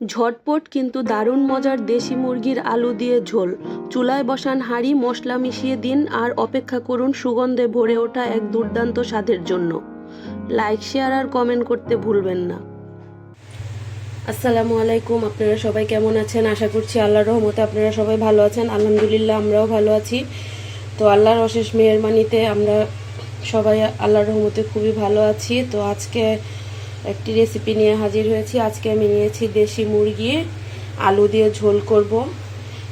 ঝটপট কিন্তু দারুণ মজার দেশি মুরগির আলু দিয়ে ঝোল। চুলায় বসান হাঁড়ি, মশলা মিশিয়ে দিন আর অপেক্ষা করুন সুগন্ধে ভরে ওঠা এক দুর্দান্ত স্বাদের জন্য। লাইক শেয়ার আর কমেন্ট করতে ভুলবেন না। আসসালামু আলাইকুম, আপনারা সবাই কেমন আছেন? আশা করছি আল্লাহর রহমতে আপনারা সবাই ভালো আছেন। আলহামদুলিল্লাহ, আমরাও ভালো আছি। তো আল্লাহর অশেষ মেহরবানিতে আমরা সবাই আল্লাহর রহমতে খুবই ভালো আছি। তো আজকে একটি রেসিপি নিয়ে হাজির হয়েছি। আজকে আমি নিয়েছি দেশি মুরগি আলু দিয়ে ঝোল করব।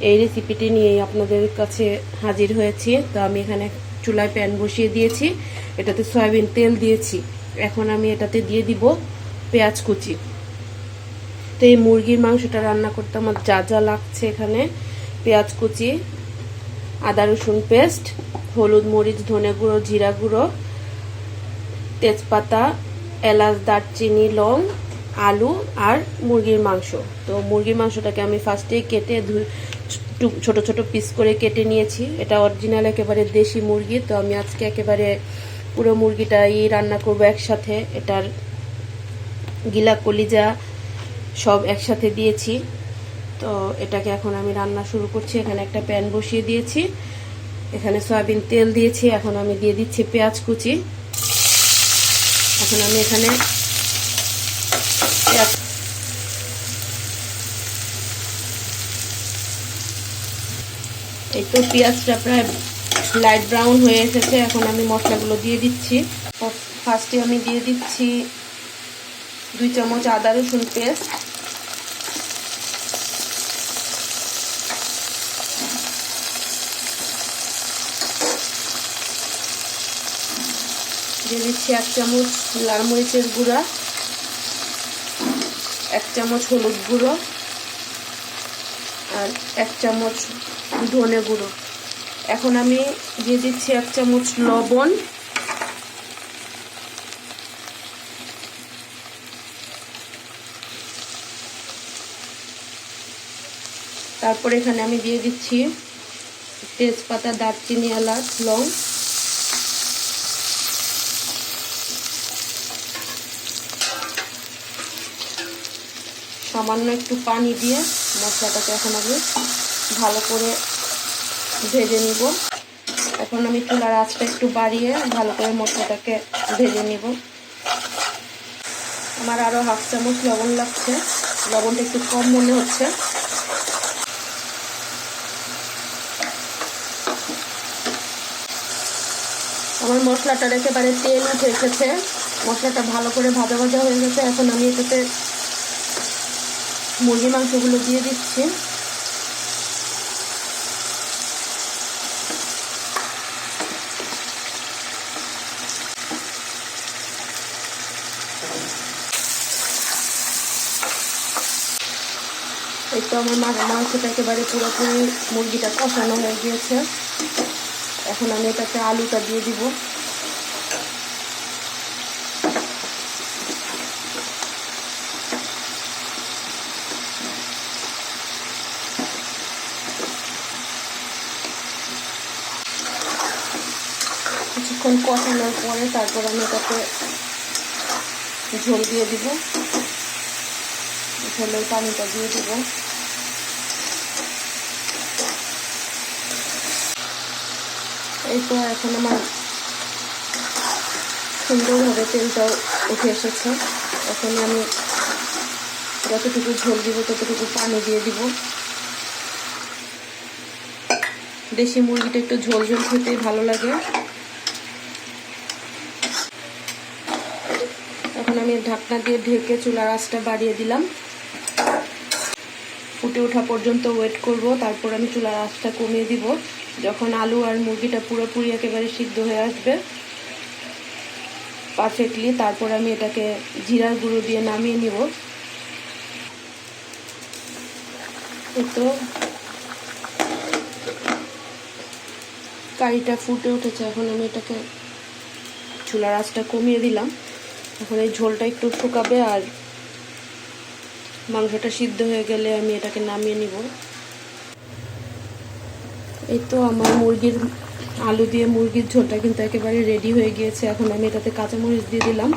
এই রেসিপিটি নিয়েই আপনাদের কাছে হাজির হয়েছি। তো আমি এখানে চুলায় প্যান বসিয়ে দিয়েছি। এটাতে সয়াবিন তেল দিয়েছি। এখন আমি এটাতে দিয়ে দিব পেঁয়াজ কুচি। তো এই মুরগির মাংসটা রান্না করতে আমার যা যা লাগছে এখানে। পেঁয়াজ কুচি, আদা রসুন পেস্ট, হলুদ মরিচ, ধনে গুঁড়ো, জিরা গুঁড়ো, তেজপাতা এলাচ, দারচিনি, লং, আলু আর মুরগির মাংস। তো মুরগির মাংসটাকে আমি ফার্স্টে কেটে ছোট ছোট পিস করে কেটে নিয়েছি। এটা অরিজিনাল একেবারে দেশি মুরগি, তো আমি আজকে একেবারে পুরো মুরগিটাই রান্না করব একসাথে। এটার গিলা কলিজা সব একসাথে দিয়েছি। তো এটাকে এখন আমি রান্না শুরু করছি। এখানে একটা প্যান বসিয়ে দিয়েছি। এখানে সয়াবিন তেল দিয়েছি। এখন আমি দিয়ে দিচ্ছি পেঁয়াজ কুচি। এখন আমি এখানে এই তো পেঁয়াজটা প্রায় লাইট ব্রাউন হয়ে এসেছে, এখন আমি মশলাগুলো দিয়ে দিচ্ছি। ফার্স্টে আমি দিয়ে দিচ্ছি দুই চামচ আদা রসুন পেস্ট। দিয়ে দিচ্ছি এক চামচ লাল মরিচের গুঁড়া, এক চামচ হলুদ গুঁড়ো আর এক চামচ ধনে গুঁড়ো। এখন আমি দিয়ে দিচ্ছি এক চামচ লবণ। তারপর এখানে আমি দিয়ে দিচ্ছি তেজপাতা, দারচিনি, এলাচ, লং সামান্য একটু পানি দিয়ে মশলাটাকে এখন আমি ভালো করে ভেজে নিব। এখন আমি চুলার আঁচটা একটু বাড়িয়ে ভালো করে মশলাটাকে ভেজে নিব। আমার আরও হাফ চামচ লবণ লাগছে। লবণটা একটু কম মনে হচ্ছে। আমার মশলাটার একেবারে তেল উঠে এসেছে। মশলাটা ভালো করে ভাজা ভাজা হয়ে গেছে। এখন আমি এটাতে মুরগি মাংসগুলো দিয়ে দিচ্ছি। এই তো আমার মাংসটা একেবারে পুরোপুরি মুরগিটা কষানো হয়ে গিয়েছে। এখন আমি এটাতে আলুটা দিয়ে দিব। কিছুক্ষণ কষানোর পরে তারপর আমি এটাতে ঝোল দিয়ে দিব। ঝোলের পানিটা দিয়ে দিব। এই তো এখন আমার সুন্দরভাবে তেলটাও উঠে এসেছে। এখন আমি যতটুকু ঝোল দিব, ততটুকু পানি দিয়ে দিব। দেশি মুরগিটা একটু ঝোল ঝোল খেতেই ভালো লাগে। এখন আমি ঢাকনা দিয়ে ঢেকে চুলার আঁচটা বাড়িয়ে দিলাম। ফুটে ওঠা পর্যন্ত ওয়েট করব, তারপর আমি চুলার আঁচটা কমিয়ে দিব। যখন আলু আর মুরগিটা পুরোপুরি একেবারে সিদ্ধ হয়ে আসবে পারফেক্টলি তারপর আমি এটাকে জিরার গুঁড়ো দিয়ে নামিয়ে নিব। তো কারিটা ফুটে উঠেছে, এখন আমি এটাকে চুলার আঁচটা কমিয়ে দিলাম। এখন এই ঝোলটা একটু শুকাবে আর মাংসটা সিদ্ধ হয়ে গেলে আমি এটাকে নামিয়ে নিব। এই তো আমার মুরগির আলু দিয়ে মুরগির ঝোলটা কিন্তু একেবারে রেডি হয়ে গিয়েছে। এখন আমি এটাতে কাঁচামরিচ দিয়ে দিলাম।